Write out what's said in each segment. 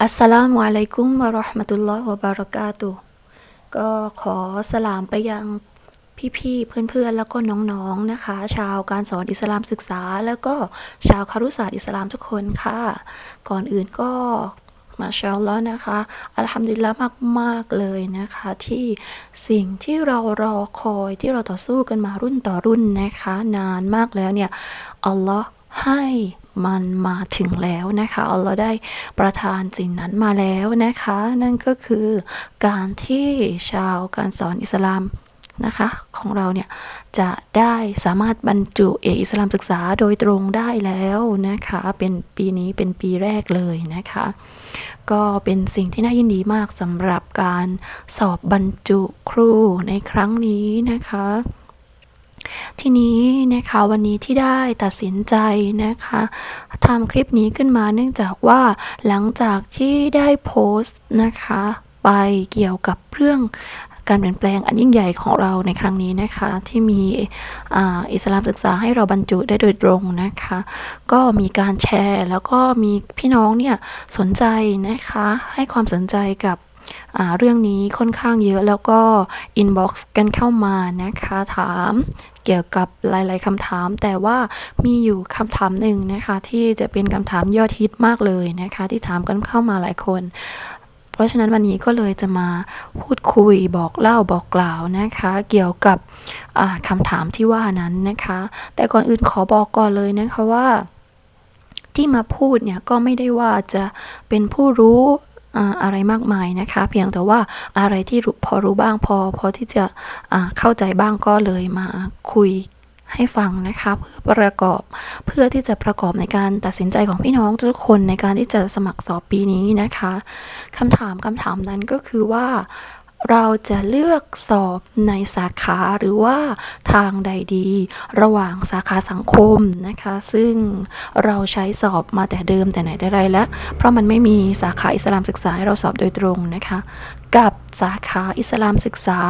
อัสสลามุอะลัยกุมวะราะห์มะตุลลอฮ์วะบารากาตุก็ขอสลามไปยังพี่ๆ เพื่อนๆ แล้วก็น้องๆ นะคะ ชาวการสอนอิสลามศึกษา แล้วก็ชาวคารุศาสตร์อิสลามทุกคนค่ะ ก่อนอื่นก็มาชาอัลลอฮ์นะคะ อัลฮัมดุลิลละมาก ๆ เลยนะคะ ที่สิ่งที่เรารอคอยที่เราต่อสู้กันมารุ่นต่อรุ่นนะคะ นานมากแล้วเนี่ย อัลลอฮ์ให้ มันมาถึงแล้วนะคะอัลลอฮ์ได้ประทานสิ่งนั้นมาแล้วนะคะ นั่นก็คือการที่ชาวการสอนอิสลามนะคะของเราเนี่ยจะได้สามารถบรรจุเอกอิสลามศึกษาโดยตรงได้แล้วนะคะเป็นปีนี้เป็นปีแรกเลยนะคะ ก็เป็นสิ่งที่น่ายินดีมากสำหรับการสอบบรรจุครูในครั้งนี้นะคะ ทีนี้นะคะวันนี้ที่ได้ตัดสินใจนะคะทำคลิปนี้ขึ้นมาเนื่องจากว่าหลังจากที่ได้โพสต์นะคะไปเกี่ยวกับเรื่องการเปลี่ยนแปลงอันยิ่งใหญ่ของเราในครั้งนี้นะคะ ที่มีอ,อิสลามศึกษาให้เราบรรจุได้โดยตรงนะคะ ก็มีการแชร์แล้วก็มีพี่น้องเนี่ยสนใจนะคะให้ความสนใจกับเรื่องนี้ค่อนข้างเยอะแล้วก็อินบ็อกซ์กันเข้ามานะคะ ถาม เกี่ยวกับหลาย ๆคำถาม แต่ว่ามีอยู่คำถามหนึ่งนะคะ ที่จะเป็นคำถามยอดฮิตมากเลยนะคะ ที่ถามกันเข้ามาหลายคน เพราะฉะนั้นวันนี้ก็เลยจะมาพูดคุยบอกเล่าบอกกล่าวนะคะ เกี่ยวกับคำถามที่ว่านั้นนะคะ แต่ก่อนอื่นขอบอกก่อนเลยนะคะว่าที่มาพูดเนี่ยก็ไม่ได้ว่าจะเป็นผู้รู้ อะไรมากมายนะคะ เพียงแต่ว่าอะไรที่พอรู้บ้างพอพอที่จะเข้าใจบ้างก็เลยมาคุยให้ฟังนะคะเพื่อประกอบเพื่อที่จะประกอบในการตัดสินใจของพี่น้องทุกคนในการที่จะสมัครสอบปีนี้นะคะคำถามคำถามนั้นก็คือว่า เราจะเลือกสอบในสาขาหรือว่าทางใดดี ระหว่างสาขาสังคมนะคะ ซึ่งเราใช้สอบมาแต่เดิมแต่ไหนแต่ไรแล้ว เพราะมันไม่มีสาขาอิสลามศึกษาให้เราสอบโดยตรงนะคะ กับสาขาอิสลามศึกษา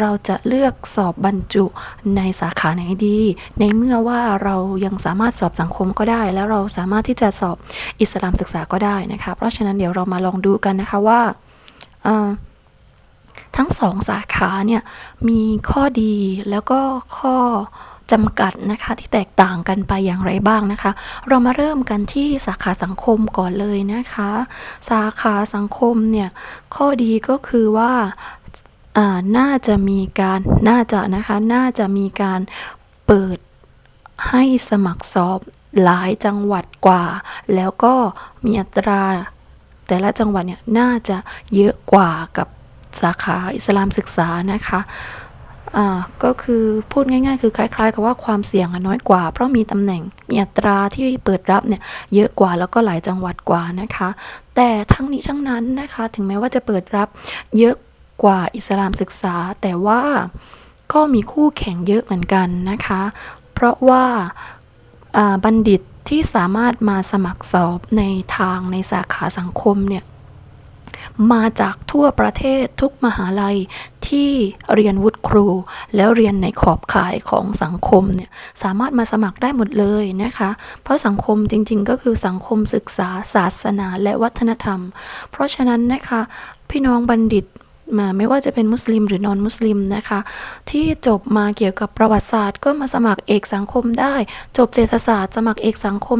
เราจะเลือกสอบบรรจุในสาขาไหนดี ในเมื่อว่าเรายังสามารถสอบสังคมก็ได้ แล้วเราสามารถที่จะสอบอิสลามศึกษาก็ได้นะคะ เพราะฉะนั้นเดี๋ยวเรามาลองดูกันนะคะว่าอ่อ ทั้งสองสาขาเนี่ยมีข้อดีแล้วก็ข้อจำกัดนะคะที่แตกต่างกันไปอย่างไรบ้างนะคะ เรามาเริ่มกันที่สาขาสังคมก่อนเลยนะคะ สาขาสังคมเนี่ยข้อดีก็คือว่าน่าจะมีการน่าจะนะคะน่าจะมีการเปิดให้สมัครสอบหลายจังหวัดกว่า แล้วก็มีอัตราแต่ละจังหวัดเนี่ยน่าจะเยอะกว่ากับ สาขาอิสลามศึกษานะคะก็คือพูดง่ายๆ คือคล้ายๆ กับว่าความเสี่ยงน้อยกว่า เพราะมีตำแหน่งมีอัตราที่เปิดรับเนี่ยเยอะกว่าแล้วก็หลายจังหวัดกว่านะคะ แต่ทั้งนี้ทั้งนั้นนะคะ ถึงแม้ว่าจะเปิดรับเยอะกว่าอิสลามศึกษา แต่ว่าก็มีคู่แข่งเยอะเหมือนกันนะคะ เพราะว่าบัณฑิตที่สามารถมาสมัครสอบในทางในสาขาสังคมเนี่ย มาจากทั่วประเทศทุกมหาลัยที่เรียนวุฒิครู แล้วเรียนในขอบข่ายของสังคมเนี่ยสามารถมาสมัครได้หมดเลยนะคะ เพราะสังคมจริง ๆ ก็คือสังคมศึกษาศาสนาและวัฒนธรรม เพราะฉะนั้นนะคะพี่น้องบัณฑิตมาไม่ว่าจะเป็นมุสลิมหรือนอนมุสลิมนะคะ ที่จบมาเกี่ยวกับประวัติศาสตร์ ก็มาสมัครเอกสังคมได้ จบเศรษฐศาสตร์ สมัครเอกสังคม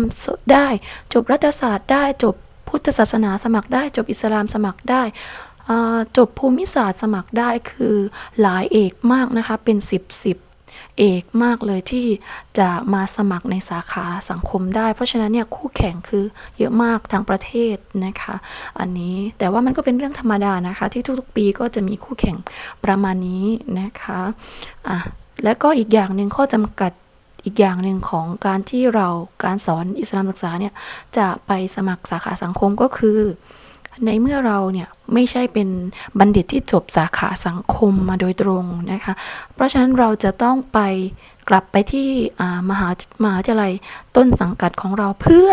ได้ จบรัฐศาสตร์ได้จบ พุทธศาสนาสมัครได้ จบอิสลามสมัครได้จบภูมิศาสตร์สมัครได้คือหลายเอกมากนะคะเป็น 10 10 เอกมากเลยที่จะมาสมัครในสาขาสังคมได้ เพราะฉะนั้นเนี่ยคู่แข่งคือเยอะมากทางประเทศนะคะ อันนี้แต่ว่ามันก็เป็นเรื่องธรรมดานะคะ ที่ทุกๆปีก็จะมีคู่แข่งประมาณนี้นะคะอะและก็อีกอย่างหนึ่งข้อจำกัด อีกอย่างหนึ่งของการที่เราการสอนอิสลามศึกษาเนี่ยจะไปสมัครสาขาสังคมก็คือ ในเมื่อเราเนี่ยไม่ใช่เป็นบัณฑิตที่จบสาขาสังคมมาโดยตรงนะคะ เพราะฉะนั้นเราจะต้องไปกลับไปที่มหามหาวิทยาลัยต้นสังกัดของเราเพื่อ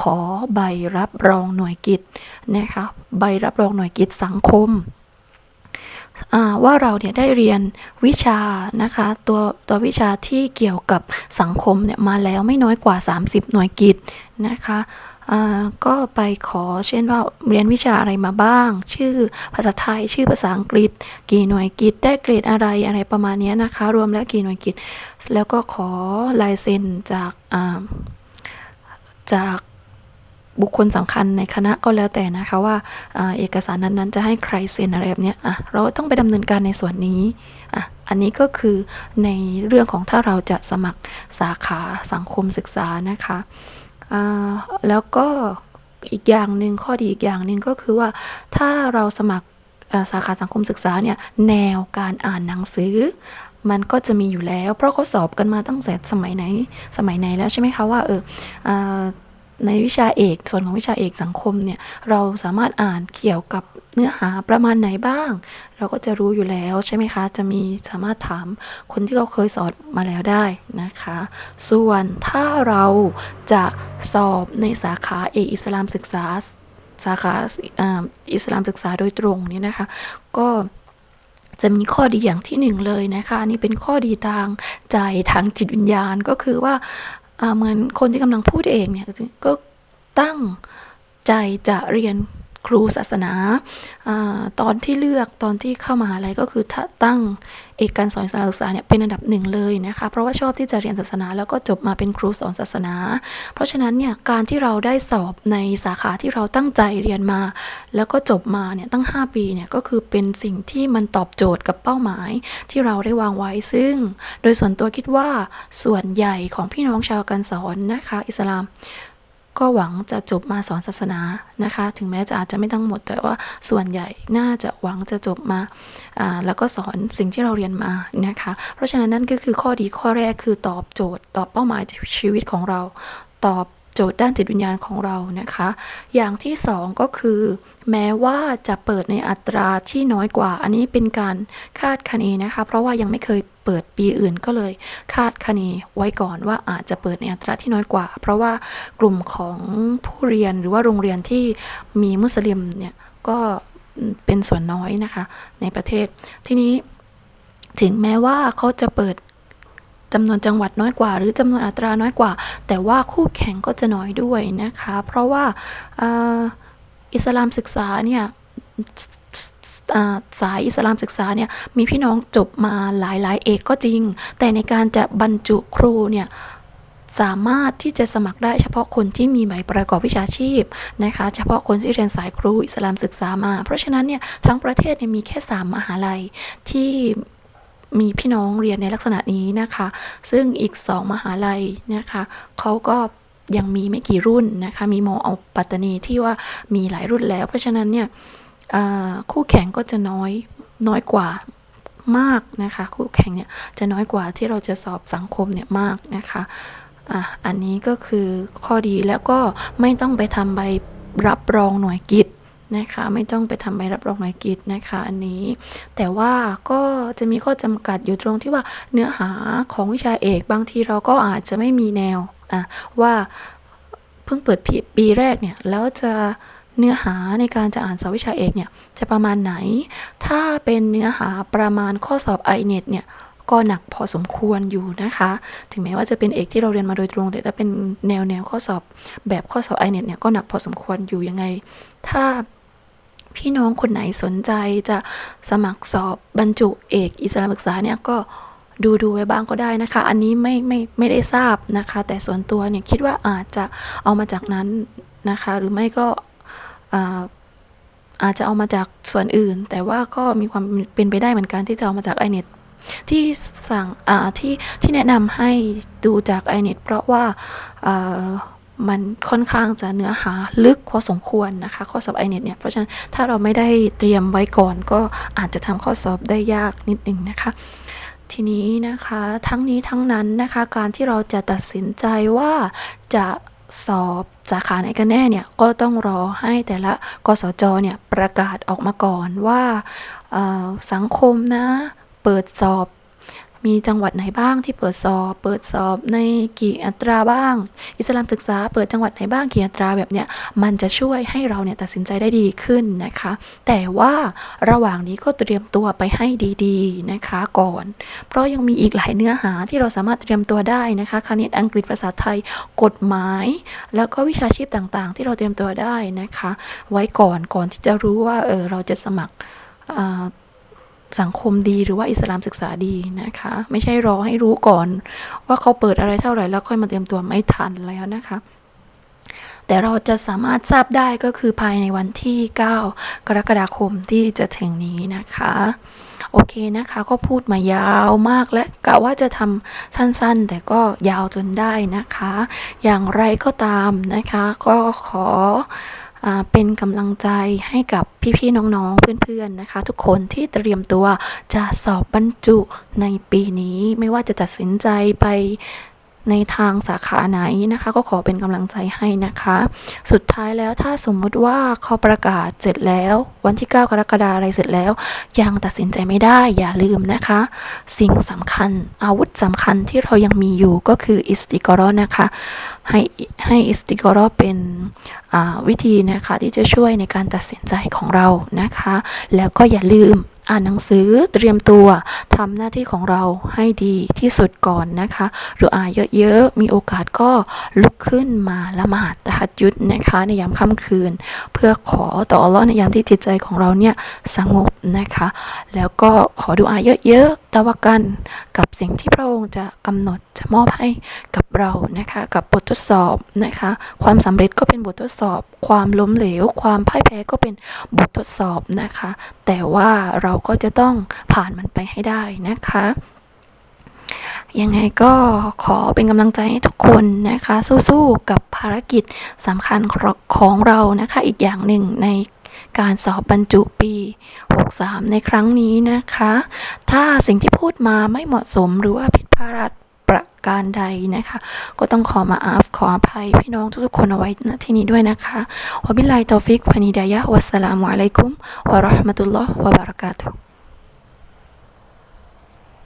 ขอใบรับรองหน่วยกิจนะคะใบรับรองหน่วยกิจสังคม ว่าเราเนี่ยได้เรียนวิชานะคะตัวตัววิชาที่เกี่ยวกับสังคมเนี่ยมาแล้วไม่น้อยกว่า 30 หน่วยกิตนะคะก็ไปขอเช่นว่าเรียนวิชาอะไรมาบ้าง ชื่อภาษาไทย ชื่อภาษาอังกฤษ กี่หน่วยกิตได้เกรดอะไรอะไรประมาณนี้นะคะ รวมแล้วกี่หน่วยกิตแล้วก็ขอลายเซ็นจากจาก บุคคลสำคัญในคณะก็แล้วแต่นะคะว่าอเอกสารนั้นๆ จะให้ใครเซ็นอะไรแบบเนี้ยอะเราต้องไปดำเนินการในส่วนนี้อะอันนี้ก็คือในเรื่องของถ้าเราจะสมัครสาขาสังคมศึกษานะคะอ่าแล้วก็อีกอย่างหนึ่งข้อดีอีกอย่างหนึ่งก็คือว่าถ้าเราสมัครสาขาสังคมศึกษาเนี่ยแนวการอ่านหนังสือ มันก็จะมีอยู่แล้ว เพราะเขาสอบกันมาตั้งแต่สมัยไหนสมัยไหนแล้วใช่ไหมคะว่าเอออ ในวิชาเอกส่วนของวิชาเอกสังคมเนี่ยเราสามารถอ่านเกี่ยวกับเนื้อหาประมาณไหนบ้าง เราก็จะรู้อยู่แล้วใช่ไหมคะ จะมีสามารถถามคนที่เขาเคยสอนมาแล้วได้นะคะ ส่วนถ้าเราจะสอบในสาขาเอกอิสลามศึกษาสาขาอ่าอิสลามศึกษาโดยตรงเนี่ยนะคะ ก็จะมีข้อดีอย่างที่หนึ่งเลยนะคะนี่เป็นข้อดีทางใจทางจิตวิญญาณก็คือว่า เหมือนคนที่กำลังพูดเองเนี่ยก็ตั้งใจจะเรียน ครูศาสนาอตอนที่เลือกตอนที่เข้ามาหาลัยก็คือตั้งเอกการสอนอิสลาศึกษาเนี่ยเป็นอันดับหนึ่งเลยนะคะเพราะว่าชอบที่จะเรียนศาสนา แล้วก็จบมาเป็นครูสอนศาสนา เพราะฉะนั้นเนี่ยการที่เราได้สอบในสาขาที่เราตั้งใจเรียนมา แล้วก็จบมาเนี่ยตั้ง 5 ปีเนี่ยก็คือเป็นสิ่งที่มันตอบโจทย์กับเป้าหมายที่เราได้วางไว้ซึ่ง โดยส่วนตัวคิดว่าส่วนใหญ่ของพี่น้องชาวการสอนนะคะ อิสลาม ก็หวังจะจบมาสอนศาสนานะคะ ถึงแม้จะอาจจะไม่ทั้งหมด แต่ว่าส่วนใหญ่น่าจะหวังจะจบมาแล้วก็สอนสิ่งที่เราเรียนมานะคะ เพราะฉะนั้นนั่นก็คือข้อดีข้อแรกคือตอบโจทย์ ตอบเป้าหมายชีวิตของเรา ตอบ โจทย์ด้านจิตวิญญาณของเรานะคะ อย่างที่สองก็คือ แม้ว่าจะเปิดในอัตราที่น้อยกว่า อันนี้เป็นการคาดคะเนนะคะ เพราะว่ายังไม่เคยเปิดปีอื่นก็เลยคาดคะเนไว้ก่อนว่าอาจจะเปิดในอัตราที่น้อยกว่า เพราะว่ากลุ่มของผู้เรียนหรือว่าโรงเรียนที่มีมุสลิมเนี่ยก็เป็นส่วนน้อยนะคะในประเทศ ทีนี้ถึงแม้ว่าเขาจะเปิด จำนวนจังหวัดน้อยกว่า หรือจำนวนอัตราน้อยกว่า แต่ว่าคู่แข่งก็จะน้อยด้วยนะคะ เพราะว่าอิสลามศึกษาเนี่ยสายอิสลามศึกษาเนี่ยมีพี่น้องจบมาหลายหลายๆ เอกก็จริง แต่ในการจะบรรจุครูเนี่ยสามารถที่จะสมัครได้เฉพาะคนที่มีใบประกอบวิชาชีพนะคะเฉพาะคนที่เรียนสายครูอิสลามศึกษามา เพราะฉะนั้นเนี่ยทั้งประเทศเนี่ยมีแค่ 3 มหาลัยที่ มีพี่น้องเรียนในลักษณะนี้นะคะ ซึ่งอีก 2 มหาลัยนะคะเขาก็ยังมีไม่กี่รุ่นนะคะ มีมอเอาปัตตานีที่ว่ามีหลายรุ่นแล้ว เพราะฉะนั้นเนี่ยคู่แข่งก็จะน้อยน้อยกว่ามากนะคะ คู่แข่งเนี่ยจะน้อยกว่าที่เราจะสอบสังคมเนี่ยมากนะคะอะอันนี้ก็คือข้อดีแล้วก็ไม่ต้องไปทำใบรับรองหน่วยกิต นะคะ ไม่ต้องไปทำใบรับรองน่วยกิตนะคะอันนี้ แต่ว่าก็จะมีข้อจำกัดอยู่ตรงที่ว่าเนื้อหาของวิชาเอกบางทีเราก็อาจจะไม่มีแนวอะว่าเพิ่งเปิดปีปีแรกเนี่ยแล้วจะเนื้อหาในการจะอ่านสอบวิชาเอกเนี่ยจะประมาณไหน ถ้าเป็นเนื้อหาประมาณข้อสอบ i n e t เนี่ยก็หนักพอสมควรอยู่นะคะ ถึงแม้ว่าจะเป็นเอกที่เราเรียนมาโดยตรง แต่ถ้าเป็นแนวแนวข้อสอบแบบข้อสอบ i n e t เนี่ยก็หนักพอสมควรอยู่ยังไง ถ้า พี่น้องคนไหนสนใจจะสมัครสอบบรรจุเอกอิสลามศึกษาเนี่ยก็ดูดูไว้บ้างก็ได้นะคะ อันนี้ไม่ไม่ไม่ได้ทราบนะคะ แต่ส่วนตัวเนี่ยคิดว่าอาจจะเอามาจากนั้นนะคะ หรือไม่ก็อาอาจจะเอามาจากส่วนอื่น แต่ว่าก็มีความเป็นไปได้เหมือนกันที่จะเอามาจากไอเน็ตที่สั่งที่ที่แนะนำให้ดูจากไอเน็ตเพราะว่าอ่า มันค่อนข้างจะเนื้อหาลึกพอสมควรนะคะ ข้อสอบไอเน็ตเนี่ย เพราะฉะนั้นถ้าเราไม่ได้เตรียมไว้ก่อนก็อาจจะทำข้อสอบได้ยากนิดนึงนะคะทีนี้นะคะทั้งนี้ทั้งนั้นนะคะการที่เราจะตัดสินใจว่าจะสอบสาขาไหนกันแน่เนี่ยก็ต้องรอให้แต่ละกสจเนี่ยประกาศออกมาก่อนว่าสังคมนะ เปิดสอบ มีจังหวัดไหนบ้างที่เปิดสอบ เปิดสอบในกี่อัตราบ้าง อิสลามศึกษาเปิดจังหวัดไหนบ้างกี่อัตราแบบเนี้ยมันจะช่วยให้เราเนี่ยตัดสินใจได้ดีขึ้นนะคะ แต่ว่าระหว่างนี้ก็เตรียมตัวไปให้ดีๆนะคะก่อน เพราะยังมีอีกหลายเนื้อหาที่เราสามารถเตรียมตัวได้นะคะคณิตอังกฤษภาษาไทย กฎหมาย แล้วก็วิชาชีพต่างๆ ที่เราเตรียมตัวได้นะคะ ไว้ก่อนก่อนที่จะรู้ว่าเออเราจะสมัครอ่า สังคมดีหรือว่าอิสลามศึกษาดีนะคะ ไม่ใช่รอให้รู้ก่อน ว่าเขาเปิดอะไรเท่าไหร่แล้วค่อยมาเตรียมตัวไม่ทันแล้วนะคะแต่เราจะสามารถทราบได้ก็คือภายในวันที่ 9 กรกฎาคมที่จะถึงนี้นะคะ โอเคนะคะก็พูดมายาวมากและกะว่าจะทำสั้นๆ แต่ก็ยาวจนได้นะคะ อย่างไรก็ตามนะคะ ก็ขอ เป็นกำลังใจให้กับพี่ๆน้องๆเพื่อนๆนะคะ ทุกคนที่เตรียมตัวจะสอบบรรจุในปีนี้ไม่ว่าจะตัดสินใจไป ในทางสาขาไหนนะคะ ก็ขอเป็นกำลังใจให้นะคะ สุดท้ายแล้วถ้าสมมุติว่าเขาประกาศเสร็จแล้ว วันที่ 9 กรกฎาคมอะไรเสร็จแล้ว ยังตัดสินใจไม่ได้อย่าลืมนะคะ สิ่งสำคัญอาวุธสำคัญที่เรายังมีอยู่ก็คืออิสติกรอนะคะให้ให้อิสติกรอเป็นวิธีนะคะที่จะช่วยในการตัดสินใจของเรานะคะ แล้วก็อย่าลืม อ่านหนังสือเตรียมตัวทำหน้าที่ของเราให้ดีที่สุดก่อนนะคะ หรืออ่านเยอะๆ มีโอกาสก็ลุกขึ้นมาละหมาดตะฮัดยุดนะคะ ในยามค่ำคืน เพื่อขอต่ออัลลอฮ์ในยามที่จิตใจของเราเนี่ยสงบนะคะ แล้วก็ขอดูอาเยอะๆตะวากันกับสิ่งที่พระองค์จะกำหนด มอบให้กับเรานะคะกับบททดสอบนะคะความสำเร็จก็เป็นบททดสอบ ความล้มเหลว ความพ่ายแพ้ก็เป็นบททดสอบนะคะ แต่ว่าเราก็จะต้องผ่านมันไปให้ได้นะคะยังไงก็ขอเป็นกำลังใจให้ทุกคนนะคะ สู้ๆกับภารกิจสำคัญของเรานะคะ อีกอย่างหนึ่งในการสอบบรรจุปี 63 ในครั้งนี้นะคะ ถ้าสิ่งที่พูดมาไม่เหมาะสมหรือว่าผิดพลาด การใดนะคะ ก็ต้องขอมาอาฟขออภัยพี่น้องทุกๆคนเอาไว้ณที่นี้ด้วยนะคะวบิลลาฮิตอฟิกวานิดายะฮ์วัสสลามุอะลัยกุมวะราะห์มะตุลลอฮ์วะบารากาตุฮ์